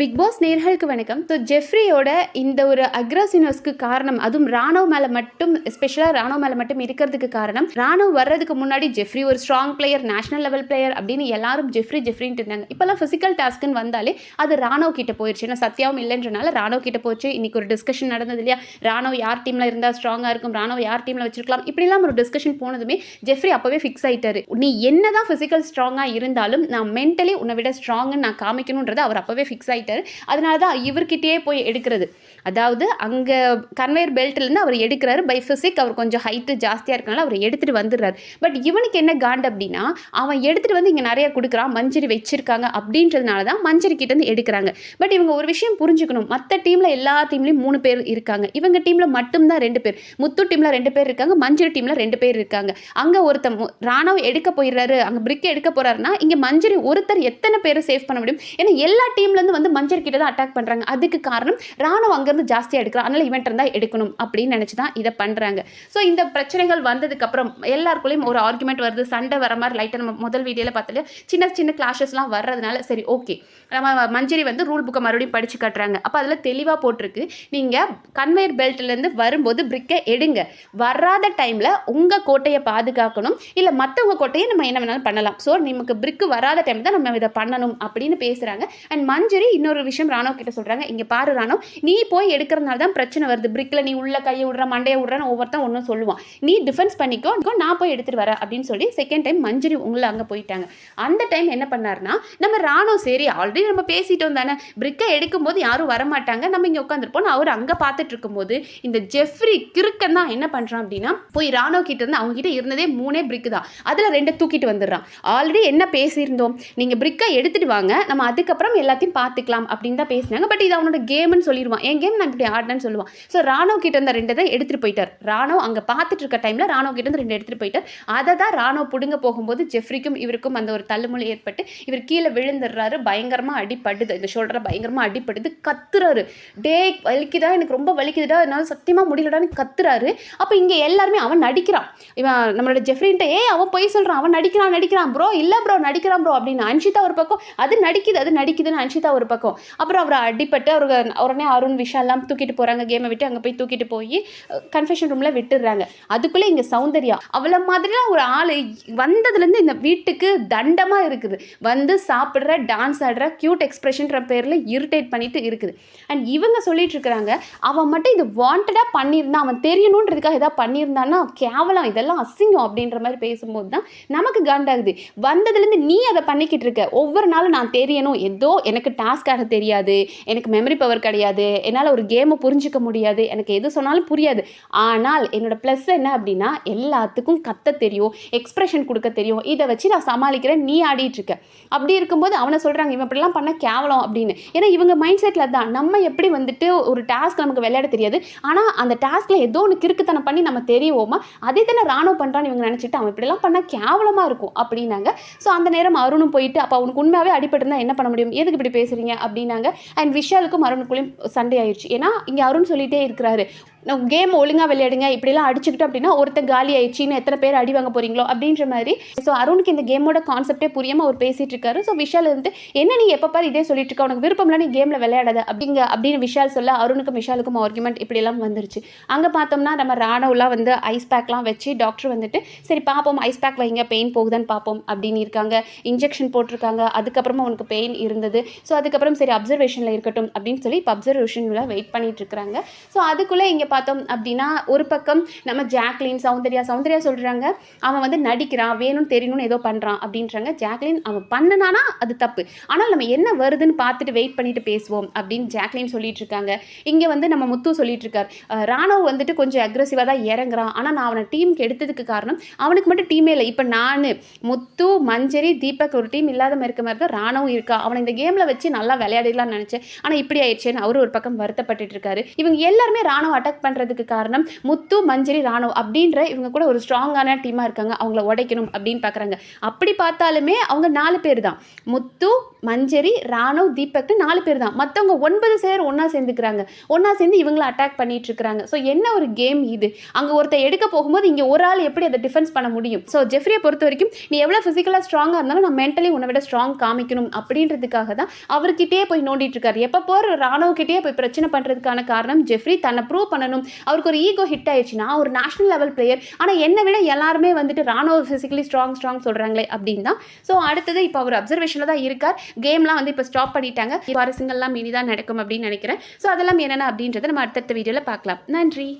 Big pass நேர்களுக்கு வணக்கம். So ஜெஃப்ரியோட இந்த ஒரு அக்ரஸிவ்னஸ்க்கு காரணம் அதுவும் ராணுவ மேலே மட்டும் ஸ்பெஷலாக ராணுவ மேலே மட்டும் இருக்கிறதுக்கு காரணம் ராணுவ வர்றதுக்கு முன்னாடி ஜெஃப்ரி ஒரு strong player national level player அப்படின்னு எல்லாரும் ஜெஃப்ரி ஜெஃப்ரின்ட்டு இருந்தாங்க. இப்போல்லாம் ஃபிசிக்கல் டாஸ்க்குன்னு வந்தாலே அது ராணுவ கிட்ட போயிடுச்சு ஏன்னா சத்யாவும் இல்லைன்றனால ராணுவ கிட்ட போச்சு. இன்னைக்கு ஒரு டிஸ்கஷன் நடந்தது இல்லையா? ராணுவ யார் டீமில் இருந்தால் ஸ்ட்ராங்காக இருக்கும்? ராணுவ யார் டீமில் வச்சிருக்கலாம்? இப்படிலாம் ஒரு டிஸ்கஷன் போனதுமே ஜெஃப்ரி அப்போவே ஃபிக்ஸ் ஆயிட்டாரு. நீ என்னதான் ஃபிசிக்கல் ஸ்ட்ராங்காக இருந்தாலும் நான் மென்டலி உன்னை விட ஸ்ட்ராங்குன்னு நான் காமிக்கணுன்றது அவர் அப்போவே ஃபிக்ஸ் ஆயிட்டாரு அதனால தான் இவர்கிட்டயே போய் எடுக்கிறது. அதாவது அங்கே கன்வேயர் பெல்ட்லேருந்து அவர் எடுக்கிறாரு. பை ஃபிசிக் அவர் கொஞ்சம் ஹைட்டு ஜாஸ்தியாக இருக்கனால அவர் எடுத்துகிட்டு வந்துடுறாரு. பட் இவனுக்கு என்ன காண்ட் அப்படின்னா அவன் எடுத்துகிட்டு வந்து இங்கே நிறைய கொடுக்குறான். மஞ்சரி வச்சிருக்காங்க அப்படின்றதுனால தான் மஞ்சரி கிட்டேருந்து எடுக்கிறாங்க. பட் இவங்க ஒரு விஷயம் புரிஞ்சுக்கணும். மற்ற டீமில் எல்லா டீம்லேயும் மூணு பேர் இருக்காங்க. இவங்க டீமில் மட்டும்தான் ரெண்டு பேர். முத்து டீமில் ரெண்டு பேர் இருக்காங்க. மஞ்சரி டீமில் ரெண்டு பேர் இருக்காங்க. அங்கே ஒருத்தன் ராணவ் எடுக்க போயிடுறாரு. அங்கே பிரிக் எடுக்க போறாருன்னா இங்கே மஞ்சரி ஒருத்தர் எத்தனை பேரை சேவ் பண்ண முடியும்? ஏன்னா எல்லா டீம்லேருந்து வந்து மஞ்சரி கிட்ட தான் அட்டாக் பண்ணுறாங்க அதுக்கு காரணம் ராணுவம் அங்கேருந்து ஜாஸ்தியாக எடுக்கிறோம் அதனால் இவன்ட் இருந்தால் எடுக்கணும் அப்படின்னு நினச்சி தான் இதை பண்ணுறாங்க ஸோ இந்த பிரச்சனைகள் வந்ததுக்கப்புறம் எல்லாருக்குள்ளேயும் ஒரு ஆர்குமெண்ட் வருது. சண்டை வர மாதிரி லைட்டாக நம்ம முதல் வீடியோவில் பார்த்தாலே சின்ன சின்ன கிளாஷஸ்லாம் வர்றதுனால சரி ஓகே நம்ம மஞ்சரி வந்து ரூல் புக்கை மறுபடியும் படித்து காட்டுறாங்க. அப்போ அதில் தெளிவாக போட்டிருக்கு. நீங்கள் கன்வேயர் பெல்ட்லேருந்து வரும்போது பிரிக்கை எடுங்க. வராத டைமில் உங்கள் கோட்டையை பாதுகாக்கணும். இல்லை மற்றவங்க கோட்டையை நம்ம என்ன வேணாலும் பண்ணலாம். ஸோ நமக்கு பிரிக்கு வராத டைம் தான் நம்ம இதை பண்ணணும் அப்படின்னு பேசுகிறாங்க அண்ட் மஞ்சரி இன்னொரு விஷயம் ராணோ கிட்ட சொல்கிறாங்க இங்கே பாரு ராணோ நீ போய் எடுக்கிறதுனால தான் பிரச்சனை வருது. பிரிக்கில் நீ உள்ள கையை விடுற மண்டையை விடுறன்னு ஒவ்வொருத்தன் ஒன்றும் சொல்லுவான். நீ டிஃபென்ஸ் பண்ணிக்கோ நான் போய் எடுத்துகிட்டு வரேன் அப்படின்னு சொல்லி செகண்ட் டைம் மஞ்சரி உங்களை அங்கே போயிட்டாங்க. அந்த டைம் என்ன பண்ணாருன்னா நம்ம ராணோ சரி ஆல்ரெடி நம்ம பேசிட்டோம் தானே. பிரிக்கை எடுக்கும்போது யாரும் வரமாட்டாங்க. நம்ம இங்கே உட்காந்துருப்போம் அவர் அங்கே பார்த்துட்டு இருக்கும்போது இந்த ஜெஃப்ரி கிறுக்கன் தான் என்ன பண்ணுறான் அப்படின்னா போய் ராணுவ கிட்ட இருந்து அவங்க கிட்ட இருந்ததே மூணே பிரிக்கு தான். அதில் ரெண்டை தூக்கிட்டு வந்துடுறான். ஆல்ரெடி என்ன பேசியிருந்தோம்? நீங்கள் பிரிக்கை எடுத்துட்டு வாங்க. நம்ம அதுக்கப்புறம் எல்லாத்தையும் பார்த்துக்கலாம். அப்படின்னு தான் பேசினாங்க. பட் இது அவனோட கேம்னு சொல்லிடுவான். என் கேம் நான் இப்படி ஆடினேன்னு சொல்லுவான். ஸோ ராணுவ கிட்ட இருந்த ரெண்டு தான் எடுத்துகிட்டு போயிட்டார். ராணுவ அங்கே பார்த்துட்டு இருக்க டைமில் ராணுவ கிட்ட இருந்து ரெண்டு எடுத்துகிட்டு போயிட்டார். அதை தான் ராணுவ பிடுங்க போகும்போது ஜெஃப்ரிக்கும் இவருக்கும் அந்த ஒரு தள்ளுமுறை ஏற்பட்டு இவர் கீழே விழுந்துடுறாரு. பயங்கரமாக அடிப்படுது இந்த ஷோல்டரை பயங்கரமாக அடிப்படுது கத்துறாரு. டே வலிக்குதா? எனக்கு ரொம்ப வலிக்குதுடா. என்னால் சத்தியமாக முடியலடான்னு கத்துறாரு. அப்போ இங்கே எல்லாருமே அவன் நடிக்கிறான். இவன் நம்மளோட ஜெஃப்ரின்ட்ட ஏ அவன் போய் சொல்கிறான் அவன் நடிக்கிறான் நடிக்கிறான் ப்ரோ இல்லை ப்ரோ நடிக்கிறான் ப்ரோ அப்படின்னு அன்ஷிதா ஒரு பக்கம் அது நடிக்குது அது நடிக்குதுன்னு அன்ஷிதா ஒரு பக்கம் அப்புறம் அவரை அடிப்பட்டு அவருக்கு உடனே அருண் விஷாலாம் தூக்கிட்டு போகிறாங்க கேமை விட்டு அங்கே போய் தூக்கிட்டு போய் கன்ஃபெஷன் ரூமில் விட்டுடுறாங்க அதுக்குள்ளே இங்கே சௌந்தர்யா அவளை மாதிரிலாம் ஒரு ஆள் வந்ததுலேருந்து இந்த வீட்டுக்கு தண்டமாக இருக்குது. வந்து சாப்பிட்ற டான்ஸ் ஆடுற க்யூட் எக்ஸ்பிரஷன்ற பேரில் இரிட்டேட் பண்ணிட்டு இருக்குது. அண்ட் இவங்க சொல்லிட்டு இருக்கிறாங்க அவன் மட்டும் இது வாண்டடாக பண்ணியிருந்தான். அவன் தெரியணுன்றதுக்காக ஏதாவது பண்ணியிருந்தான்னா கேவலம் இதெல்லாம் அசிங்கம் அப்படின்ற மாதிரி பேசும்போது தான் நமக்கு காண்டாகுது. வந்ததுலேருந்து நீ அதை பண்ணிக்கிட்டு இருக்க. ஒவ்வொரு நாளும் நான் தெரியணும். ஏதோ எனக்கு டாஸ்க் ஆட தெரியாது எனக்கு மெமரி பவர் கிடையாது என்னால் ஒரு கேமை புரிஞ்சுக்க முடியாது எனக்கு எது சொன்னாலும் புரியாது. ஆனால் என்னோட ப்ளஸ் என்ன அப்படின்னா எல்லாத்துக்கும் கத்த தெரியும் எக்ஸ்ப்ரெஷன் கொடுக்க தெரியும். இதை வச்சு நான் சமாளிக்கிறேன் நீ ஆடிட்டுருக்க அப்படி இருக்கும்போது அவனை சொல்கிறாங்க இவன் இப்படிலாம் பண்ண கேவலம் அப்படின்னு. ஏன்னா இவங்க மைண்ட் செட்டில் தான். நம்ம எப்படி வந்துட்டு ஒரு டாஸ்க் நமக்கு விளையாட தெரியாது. ஆனால் அந்த டாஸ்கில் ஏதோ ஒன்று கிறுக்குத்தனம் பண்ணி நம்ம தெரியவோமா அதே தானே ராணுவ பண்ணுறான்னு இவங்க நினச்சிட்டு அவன் இப்படிலாம் பண்ணால் கேவலமாக இருக்கும் அப்படின்னாங்க. ஸோ அந்த நேரம் அருணும் போயிட்டு அப்போ அவனுக்கு உண்மையாகவே அடிபட்டிருந்தா என்ன பண்ண முடியும்? எதுக்கு இப்படி பேசுறீங்க? அப்படின்னாங்க. அண்ட் விஷாலுக்கும் அருணுக்குள்ளேயும் சண்டை ஆயிடுச்சு ஏன்னா இங்கே அருண் சொல்லிட்டே இருக்கிறாரு. கேம் ஒழுங்காக விளையாடுங்க இப்படிலாம் அடிச்சுக்கிட்டோம் அப்படின்னா ஒருத்தன் காலி ஆயிடுச்சின்னு எத்தனை பேர் அடி வாங்க போறீங்களோ அப்படின்ற மாதிரி. ஸோ அருணுக்கு இந்த கேமோட கான்செப்டே புரியாமல் அவர் பேசிட்டு இருக்காரு. ஸோ விஷால் வந்து என்ன நீ எப்போ பாரு இதே சொல்லிட்டு இருக்க? உனக்கு விருப்பம்லாம் நீ கேமில் விளையாடாத. அப்படிங்க அப்படின்னு விஷால் சொல்ல அருணுக்கும் விஷாலுக்கும் ஆர்குமெண்ட் இப்படிலாம் வந்துருச்சு. அங்கே பார்த்தோம்னா நம்ம ராணவெலாம் வந்து ஐஸ் பேக்லாம் வச்சு டாக்டர் வந்துட்டு சரி பார்ப்போம் ஐஸ் பேக் வைங்க பெயின் போகுதான்னு பார்ப்போம் அப்படின்னு இருக்காங்க. இன்ஜெக்ஷன் போட்டிருக்காங்க. அதுக்கப்புறமா உனக்கு பெயின் இருந்தது. ஸோ அதுக்கப்புறம் சரி அப்சர்வேஷனில் இருக்கட்டும் அப்படின்னு சொல்லி இப்போ அப்சர்வேஷனில் வெயிட் பண்ணிட்டு இருக்காங்க ஸோ அதுக்குள்ளே இங்கே பார்த்தோம் அப்படின்னா ஒரு பக்கம் நம்ம ஜாக்லின் சௌந்தர்யா சௌந்தர்யா சொல்கிறாங்க அவன் வந்து நடிக்கிறான் வேணும்னு தெரியணும்னு ஏதோ பண்ணுறான் அப்படின்றாங்க. ஜாக்லின் அவன் பண்ணுனானா அது தப்பு. ஆனால் நம்ம என்ன வருதுன்னு பார்த்துட்டு வெயிட் பண்ணிட்டு பேசுவோம் அப்படின்னு ஜாக்லின் சொல்லிட்டு இருக்காங்க. இங்கே வந்து நம்ம முத்து சொல்லிட்டு இருக்கார். அஹ் ராணுவ வந்துட்டு கொஞ்சம் அக்ரெசிவாக தான் இறங்குறான். ஆனால் நான் அவனை டீமுக்கு எடுத்ததுக்கு காரணம் அவனுக்கு மட்டும் டீமே இல்லை. இப்போ நான் முத்து மஞ்சரி தீபக் ஒரு டீம் இல்லாத மாதிரி இருக்க மாதிரி தான் ராணுவம் இருக்கா? அவனை இந்த கேமில் வச்சு நல்லா விளையாடிடலாம்னு நினச்சேன். ஆனால் இப்படி ஆயிடுச்சேன்னு அவரு ஒரு பக்கம் வருத்தப்பட்டு இருக்காரு. இவங்க எல்லாருமே ராணுவ அட்டாக் அட்டாக் பண்ணுறதுக்கு காரணம் முத்து மஞ்சரி ராணுவ அப்படின்ற இவங்க கூட ஒரு ஸ்ட்ராங்கான டீமாக இருக்காங்க. அவங்கள உடைக்கணும் அப்படின்னு பார்க்குறாங்க அப்படி பார்த்தாலுமே அவங்க நாலு பேர் தான். முத்து மஞ்சரி ராணுவ் தீபக்னு நாலு பேர் தான். மற்றவங்க ஒன்பது பேர் ஒன்றா சேர்ந்துக்கிறாங்க. ஒன்றா சேர்ந்து இவங்கள அட்டாக் பண்ணிட்டு இருக்கிறாங்க ஸோ என்ன ஒரு கேம் இது? அங்கே ஒருத்தர் எடுக்க போகும்போது இங்கே ஒரு ஆள் எப்படி அதை டிஃபென்ஸ் பண்ண முடியும்? ஸோ ஜெஃப்ரியை பொறுத்த வரைக்கும் நீ எவ்வளோ ஃபிசிக்கலாக ஸ்ட்ராங்காக இருந்தாலும் நான் மென்டலி உன்னை விட ஸ்ட்ராங் காமிக்கணும் அப்படின்றதுக்காக தான் அவர்கிட்டயே போய் நோண்டிட்டு இருக்காரு. எப்போ போகிற ராணுவக்கிட்டே போய் பிரச்சனை பண்ணுறதுக்கான காரணம் ஜெஃப்ரி தன்னை ப்ரூவ் பண்ணணும் அவருக்கு ஒரு ஈகோ ஹிட் ஆயிடுச்சுன்னா ஒரு நேஷனல் லெவல் பிளேயர் ஆனால் என்னை விட எல்லாருமே வந்துட்டு ராணுவ ஃபிசிக்கலி ஸ்ட்ராங் ஸ்ட்ராங் சொல்கிறாங்களே அப்படின்னு தான். ஸோ அடுத்தது இப்போ அவர் அப்சர்வேஷனில் தான் இருக்கார். கேம்லாம் வந்து இப்போ ஸ்டாப் பண்ணிட்டாங்க. சுவாரஸ்யங்கள்லாம் மீறி தான் நடக்கும் அப்படின்னு நினைக்கிறேன். ஸோ அதெல்லாம் என்னென்ன அப்படின்றத நம்ம அடுத்தடுத்த வீடியோவில் பார்க்கலாம். நன்றி.